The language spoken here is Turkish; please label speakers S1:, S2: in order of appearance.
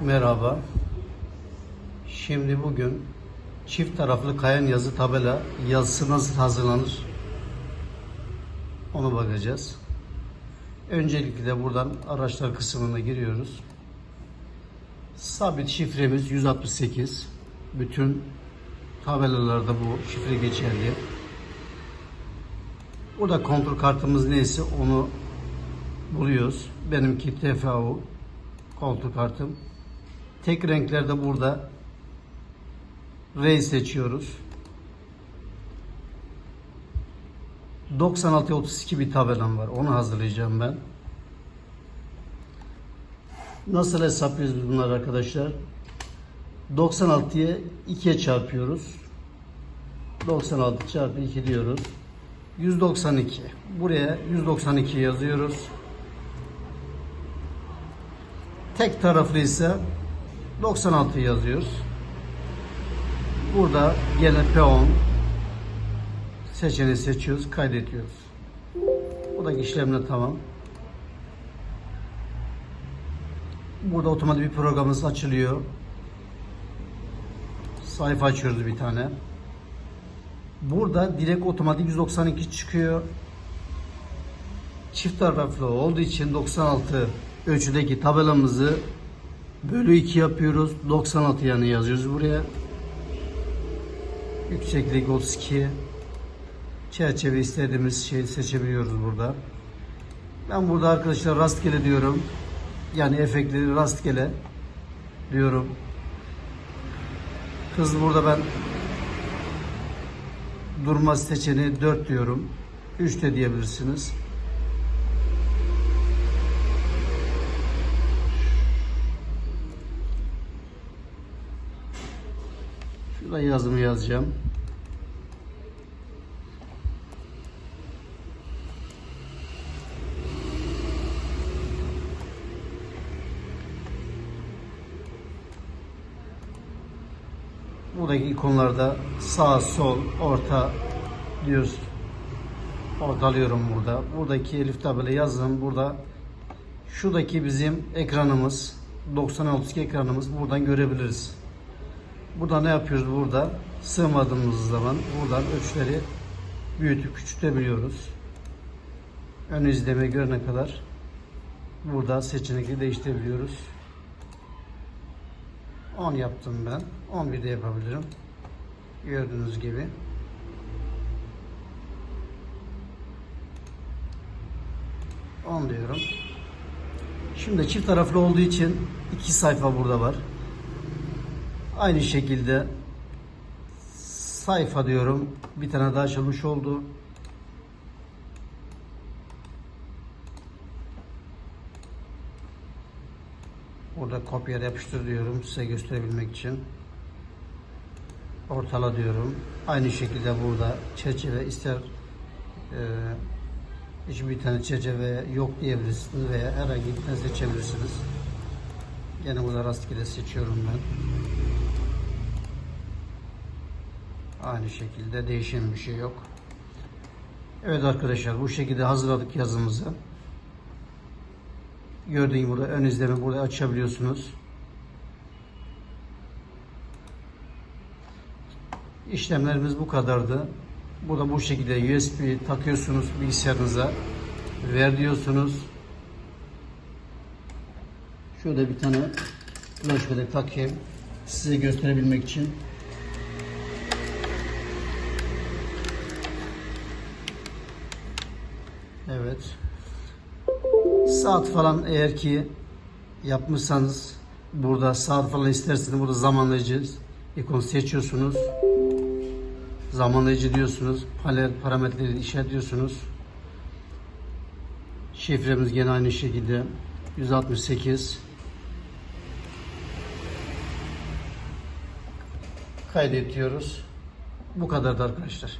S1: Merhaba. Şimdi bugün çift taraflı kayan yazı tabela yazısı nasıl hazırlanır? Onu bakacağız. Öncelikle buradan araçlar kısmına giriyoruz. Sabit şifremiz 168. Bütün tabelalarda bu şifre geçerli. Burada kontrol kartımız neyse onu buluyoruz. Benimki TFAU kontrol kartım. Tek renklerde burada R seçiyoruz. 96-32 bir tabelam var. Onu hazırlayacağım ben. Nasıl hesaplıyoruz biz bunları arkadaşlar? 96'yı 2'ye çarpıyoruz. 96 çarpı 2 diyoruz. 192. Buraya 192 yazıyoruz. Tek taraflı ise 96 yazıyoruz. Burada gene P10 seçeneği seçiyoruz, kaydediyoruz. Buradaki işlemler tamam. Burada otomatik bir programımız açılıyor. Sayfa açıyoruz bir tane. Burada direkt otomatik 192 çıkıyor. Çift taraflı olduğu için 96 ölçüdeki tabelamızı bölü 2 yapıyoruz. 96 yani yazıyoruz buraya. Yükseklik 32. Çerçeve istediğimiz şeyi seçebiliyoruz burada. Ben burada arkadaşlar rastgele diyorum. Yani efektleri rastgele diyorum. Hız burada ben durma seçeneği 4 diyorum. 3 de diyebilirsiniz. Şurada yazımı yazacağım. Buradaki ikonlarda sağ, sol, orta diyoruz. Ortalıyorum burada. Buradaki elif tabela yazdım. Burada şuradaki bizim ekranımız 96 ekranımız buradan görebiliriz. Burada ne yapıyoruz burada? Sığmadığımız zaman buradan ölçüleri büyütüp küçültebiliyoruz. Ön izleme görene kadar burada seçenekleri değiştirebiliyoruz. 10 yaptım ben. 11 de yapabilirim. Gördüğünüz gibi. On diyorum. Şimdi çift taraflı olduğu için iki sayfa burada var. Aynı şekilde sayfa diyorum. Bir tane daha açılmış oldu. Burada kopya yapıştır diyorum size gösterebilmek için. Ortala diyorum. Aynı şekilde burada çerçeve ister e, hiçbir tane çerçeve yok diyebilirsiniz veya herhangi bir tane seçebilirsiniz. Yine burada rastgele seçiyorum ben. Aynı şekilde değişen bir şey yok. Evet arkadaşlar bu şekilde hazırladık yazımızı. Gördüğün burada ön izleme burada açabiliyorsunuz. İşlemlerimiz bu kadardı. Burada bu şekilde USB takıyorsunuz bilgisayarınıza. Ver diyorsunuz. Şurada bir tane flash takayım. Size gösterebilmek için. Evet. Saat falan eğer ki yapmışsanız burada saat falan isterseniz burada zamanlayıcı ikon seçiyorsunuz. Zamanlayıcı diyorsunuz. Panel parametreleri işaretliyorsunuz. Şifremiz gene aynı şekilde 168 kaydediyoruz. Bu kadar da arkadaşlar.